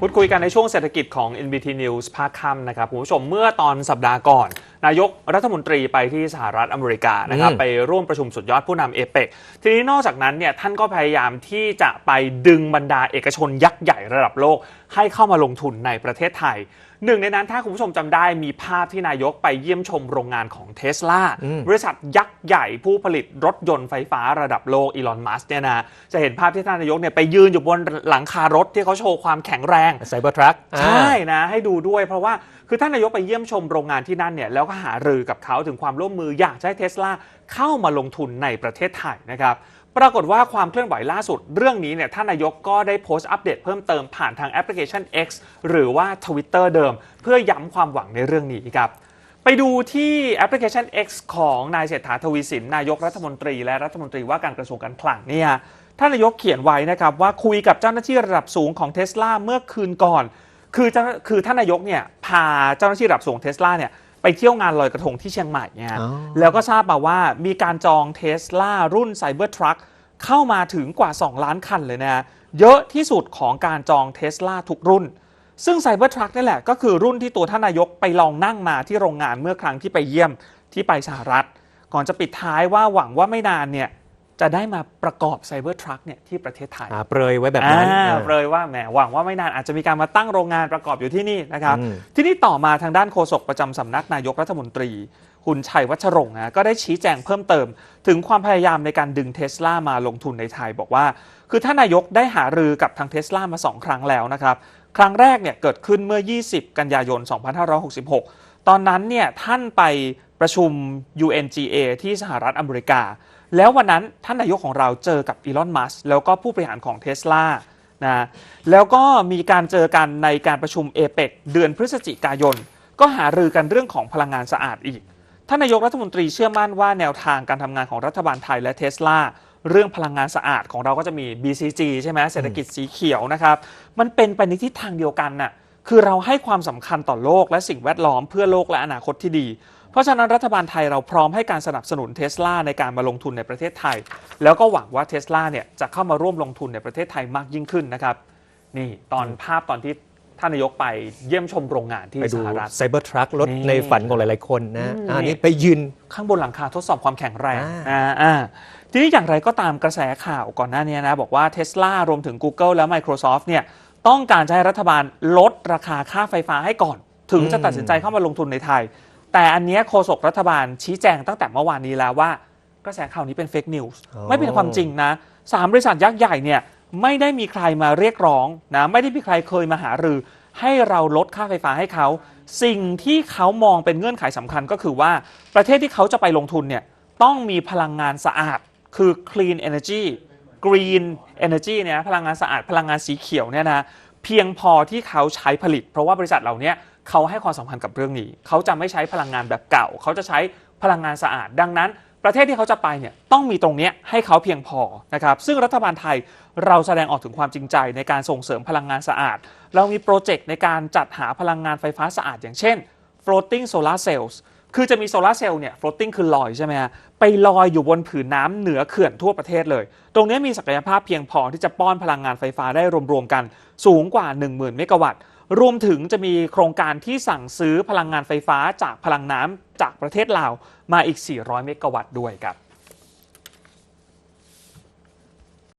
พูดคุยกันในช่วงเศรษฐกิจของ NBT News ภาคค่ำนะครับคุณผู้ชมเมื่อตอนสัปดาห์ก่อน นายกรัฐมนตรีไปที่สหรัฐอเมริกานะครับอืมไปร่วมประชุมสุดยอดผู้นำเอเปกทีนี้นอกจากนั้นเนี่ยท่านก็พยายามที่จะไปดึงบรรดาเอกชนยักษ์ใหญ่ระดับโลก ให้เข้ามาลงทุนในประเทศไทย หนึ่งในนั้นถ้าคุณผู้ชมจำได้มีภาพที่นายกไปเยี่ยมชมโรงงานของเทสลาอืมบริษัทยักษ์ใหญ่ผู้ผลิตรถยนต์ไฟฟ้าระดับโลกอีลอนมัสเนี่ยนะจะเห็นภาพที่ท่านนายกเนี่ยไปยืนอยู่บนหลังคารถที่เขาโชว์ความแข็งแรงไซเบอร์ทรัคใช่นะให้ดูด้วยเพราะว่าคือท่านนายกไปเยี่ยมชมโรงงานที่นั่นเนี่ยแล้วก็หารือกับเขาถึงความร่วมมืออยากจะให้เทสลาเข้ามาลงทุนในประเทศไทยนะครับ ปรากฏว่าความเคลื่อนไหวล่าสุดเรื่องนี้เนี่ยท่านนายกก็ได้โพสต์อัปเดตเพิ่มเติมผ่านทางแอปพลิเคชัน X หรือว่า Twitter เดิม เพื่อย้ำความหวังในเรื่องนี้ครับไปดูที่แอปพลิเคชัน X ของนายเศรษฐาทวีสินนายกรัฐมนตรี และรัฐมนตรีว่าการกระทรวงการคลังเนี่ยท่านนายกเขียนไว้นะครับว่าคุยกับเจ้าหน้าที่ระดับสูงของเทสลาเมื่อคืนก่อน คือเจ้าคือท่านนายกเนี่ยพาเจ้าหน้าที่ระดับสูงเทสลาเนี่ย ไปเที่ยวงานลอยกระทงที่เชียงใหม่เนี่ยอ๋อแล้วก็ทราบมาว่ามีการจองเทสลารุ่นไซเบอร์ทรัคเข้ามาถึงกว่า 2 ล้านคันเลยนะเยอะที่สุดของการจองเทสลาทุกรุ่น ซึ่งไซเบอร์ทรัคนี่แหละก็คือรุ่นที่ตัวท่านนายกไปลองนั่งมาที่โรงงานเมื่อครั้งที่ไปเยี่ยมที่ไปสหรัฐ ก่อนจะปิดท้ายว่าหวังว่าไม่นานเนี่ย จะได้มาประกอบไซเบอร์ทรัคเนี่ยที่ประเทศไทยอ่าเปรยไว้แบบนั้นอ่าอ่าเลยว่าแหมหวังว่าไม่นานอาจจะมีการมาตั้งโรงงานประกอบอยู่ที่นี่นะครับอืมที่นี่ต่อมาทางด้านโฆษกประจำสำนักนายกรัฐมนตรี คุณชัยวัชรงค์นะก็ได้ชี้แจงเพิ่มเติม ถึงความพยายามในการดึงเทสลามาลงทุนในไทยบอกว่า คือท่านนายกได้หารือกับทางเทสลามา 2 ครั้งแล้วนะครับครั้งแรกเนี่ยเกิดขึ้นเมื่อ 20 กันยายน 2566 ตอนนั้นเนี่ยท่านไป ประชุม UNGA ที่สหรัฐอเมริกา แล้ววันนั้นท่านนายกของเราเจอกับอีลอน มัสแล้วก็ผู้บริหารของเทสลานะแล้วก็มีการเจอกันในการประชุมเอเปกเดือนพฤศจิกายน ก็หารือกันเรื่องของพลังงานสะอาดอีก ท่านนายกรัฐมนตรีเชื่อมั่นว่าแนวทางการทำงานของรัฐบาลไทยและเทสลาเรื่องพลังงานสะอาดของเราก็จะมี BCG ใช่ไหมเศรษฐกิจสีเขียวนะครับ มันเป็นไปในทิศทางเดียวกันน่ะ คือเราให้ความสำคัญต่อโลกและสิ่งแวดล้อมเพื่อโลกและอนาคตที่ดี เพราะฉะนั้นรัฐบาลไทยเราพร้อมให้การสนับสนุนเทสลาในการมาลงทุนในประเทศไทย แล้วก็หวังว่าเทสลาเนี่ยจะเข้ามาร่วมลงทุนในประเทศไทยมากยิ่งขึ้นนะครับนี่ตอนภาพตอนที่ท่านนายกไปเยี่ยมชมโรงงานที่ไปสดูหรัฐไซเบอร์ทรัครถนี่ในฝันของหลาย ๆ คนนะอืมอ่านี่นี่ไปยืนข้างบนหลังคาทดสอบความแข็งแรงอ่าอ่าอ่าทีนี้อย่างไรก็ตามกระแสข่าวก่อนหน้านี้นะ บอกว่า Tesla รวมถึง Google และ Microsoft เนี่ย ต้องการจะให้รัฐบาลลดราคาค่าไฟฟ้าให้ก่อน ถึงจะตัดสินใจเข้ามาลงทุนในไทย แต่อันเนี้ยโฆษกรัฐบาลชี้แจงตั้งแต่เมื่อวานนี้แล้วว่ากระแสข่าวนี้เป็นเฟกนิวส์อ๋อไม่เป็นความจริงนะสามบริษัทยักษ์ใหญ่เนี่ยไม่ได้มีใครมาเรียกร้องนะไม่ได้มีใครเคยมาหารือ ให้เราลดค่าไฟฟ้าให้เขา สิ่งที่เขามองเป็นเงื่อนไขสำคัญก็คือว่าประเทศที่เขาจะไปลงทุนเนี่ยต้องมีพลังงานสะอาดคือ clean energy green energy เนี่ยพลังงานสะอาดพลังงานสีเขียวเนี่ยนะเพียงพอที่เขาใช้ผลิต เพราะว่าบริษัทเหล่านี้เขาให้ความสำคัญกับเรื่องนี้ เขาจะไม่ใช้พลังงานแบบเก่า เขาจะใช้พลังงานสะอาด ดังนั้น ประเทศที่เขาจะไปเนี่ยต้องมีตรงนี้ให้เขาเพียงพอนะครับซึ่งรัฐบาลไทยเราแสดงออกถึงความจริงใจในการส่งเสริมพลังงานสะอาด เรามีโปรเจกต์ในการจัดหาพลังงานไฟฟ้าสะอาด อย่างเช่น floating solar cells คือจะมีโซลาร์เซลล์เนี่ย floating คือลอยใช่ไหมฮะ ไปลอยอยู่บนผืนน้ำเหนือเขื่อนทั่วประเทศเลย ตรงนี้มีศักยภาพเพียงพอที่จะป้อนพลังงานไฟฟ้าได้รวมๆกันสูงกว่า 10,000 เมกะวัตต์ รวมถึงจะมีโครงการที่สั่งซื้อพลังงานไฟฟ้าจากพลังน้ำจากประเทศลาวมาอีก 400 เมกะวัตต์ด้วยครับ